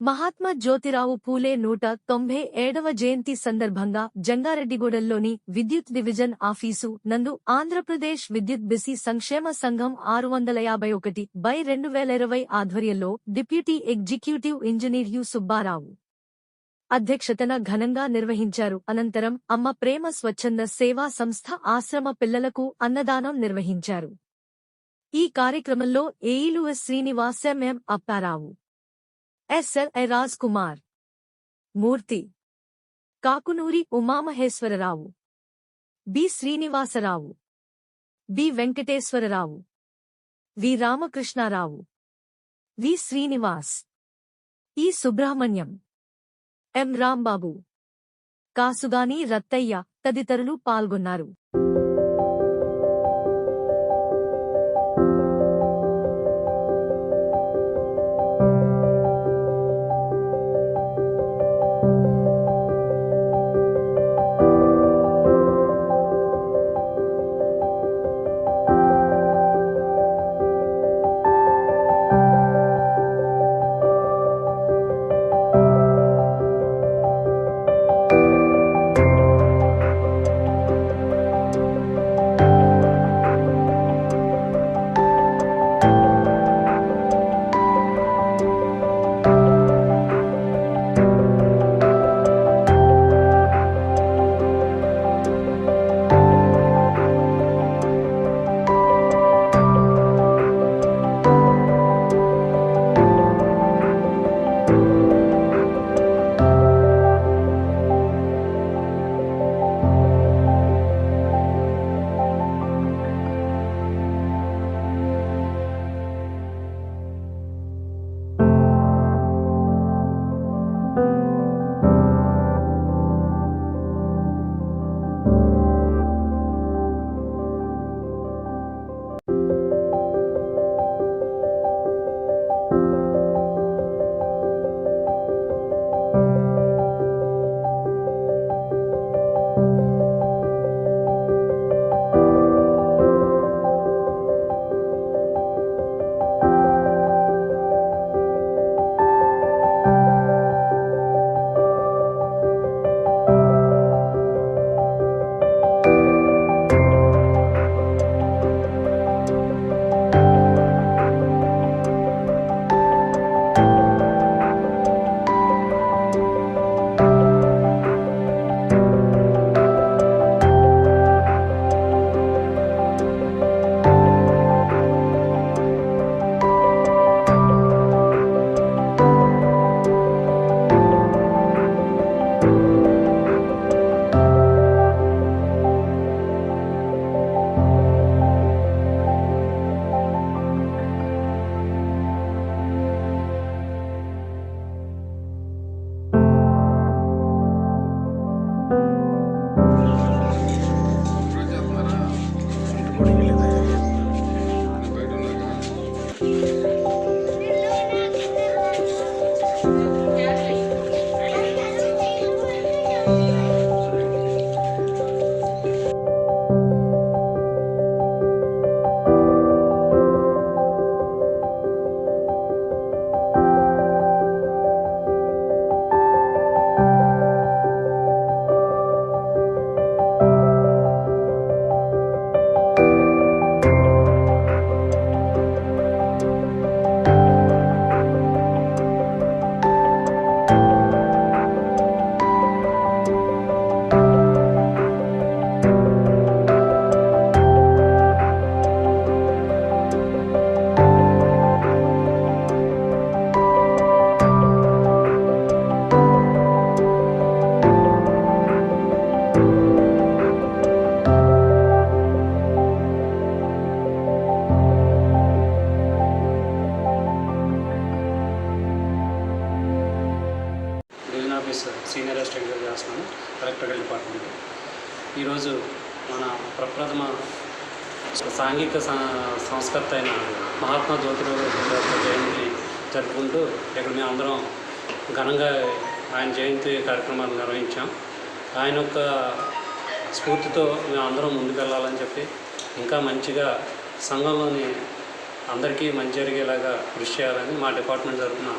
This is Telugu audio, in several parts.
Mahatma Jyotirao Phule నూట తొంభై ఏడవ జయంతి సందర్భంగా జంగారెడ్డిగూడెంలోని విద్యుత్ డివిజన్ ఆఫీసు నందు ఆంధ్రప్రదేశ్ విద్యుత్ బిసి సంక్షేమ సంఘం ఆరు వందల యాభై ఒకటి బై రెండు వేల ఇరవై ఆధ్వర్యంలో deputy executive engineer U Subbarao అధ్యక్షతన ఘనంగా నిర్వహించారు. అనంతరం అమ్మ ప్రేమ స్వచ్ఛంద సేవా సంస్థ ఆశ్రమ పిల్లలకు అన్నదానం నిర్వహించారు. ఈ కార్యక్రమంలో ఏయిలు Srinivas M M Apparao S L I Raj Kumar Murthy. Kakunuri Umamaheswararao. B Srinivasarao. B Venkateswararao. V Ramakrishnarao. V Srinivas. E Subrahmanyam. M Rambabu. Kasugani Rattaiah తదితరులు పాల్గొన్నారు. డివిజన్ ఆఫీసర్ సీనియర్ అసిస్టెంట్గా చేస్తున్నాను ఎలక్ట్రికల్ డిపార్ట్మెంట్. ఈరోజు మన ప్రప్రథమ సాంఘిక సంస్కర్త అయిన మహాత్మా జ్యోతిరావు జయంతి జరుపుకుంటూ ఇక్కడ మేము అందరం ఘనంగా ఆయన జయంతి కార్యక్రమాలు నిర్వహించాం. ఆయన యొక్క స్ఫూర్తితో మేము అందరం ముందుకెళ్ళాలని చెప్పి ఇంకా మంచిగా సంఘంలోని అందరికీ మంచి జరిగేలాగా కృషి చేయాలని మా డిపార్ట్మెంట్ తరఫున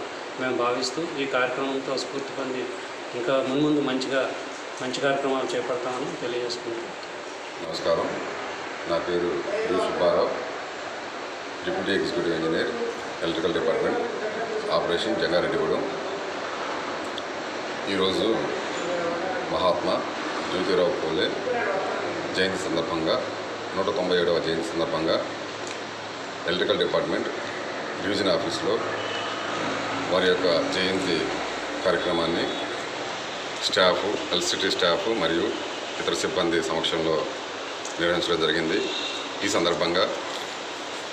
మేము భావిస్తూ ఈ కార్యక్రమంతో స్ఫూర్తి పొంది ఇంకా ముందు మంచిగా మంచి కార్యక్రమాలు చేపడతామని తెలియజేసుకుంటాం. నమస్కారం. నా పేరు U Subbarao deputy executive engineer electrical department operation Jangareddygudem. ఈరోజు మహాత్మా జ్యోతిరావు పూలే జయంతి సందర్భంగా నూట తొంభై ఏడవ జయంతి సందర్భంగా ఎలక్ట్రికల్ డిపార్ట్మెంట్ డివిజన్ ఆఫీస్లో వారి యొక్క జయంతి కార్యక్రమాన్ని స్టాఫ్ ఎల్సిటీ స్టాఫ్ మరియు ఇతర సిబ్బంది సమక్షంలో నిర్వహించడం జరిగింది. ఈ సందర్భంగా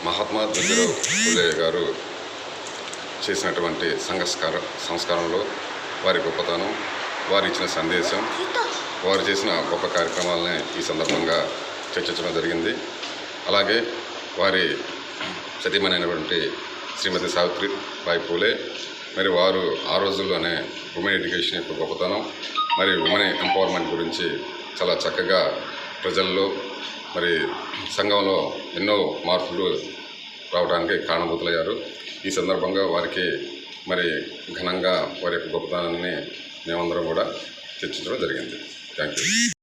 మహాత్మా జ్యోతిరావు ఫులే గారు చేసినటువంటి సంస్కార సంస్కారంలో వారి గొప్పతనం వారు ఇచ్చిన సందేశం వారు చేసిన గొప్ప కార్యక్రమాలని ఈ సందర్భంగా చర్చించడం జరిగింది. అలాగే వారి సతీమణైనటువంటి శ్రీమతి సావిత్రి బాయి పూలే మరి వారు ఆ రోజుల్లోనే ఉమెన్ ఎడ్యుకేషన్ యొక్క గొప్పతనం మరి ఉమెన్ ఎంపవర్మెంట్ గురించి చాలా చక్కగా ప్రజల్లో మరి సంఘంలో ఎన్నో మార్పులు రావడానికి కారణభూతులయ్యారు. ఈ సందర్భంగా వారికి మరి ఘనంగా వారి యొక్క గొప్పతనాన్ని మేమందరం కూడా చర్చించడం జరిగింది. Thank you.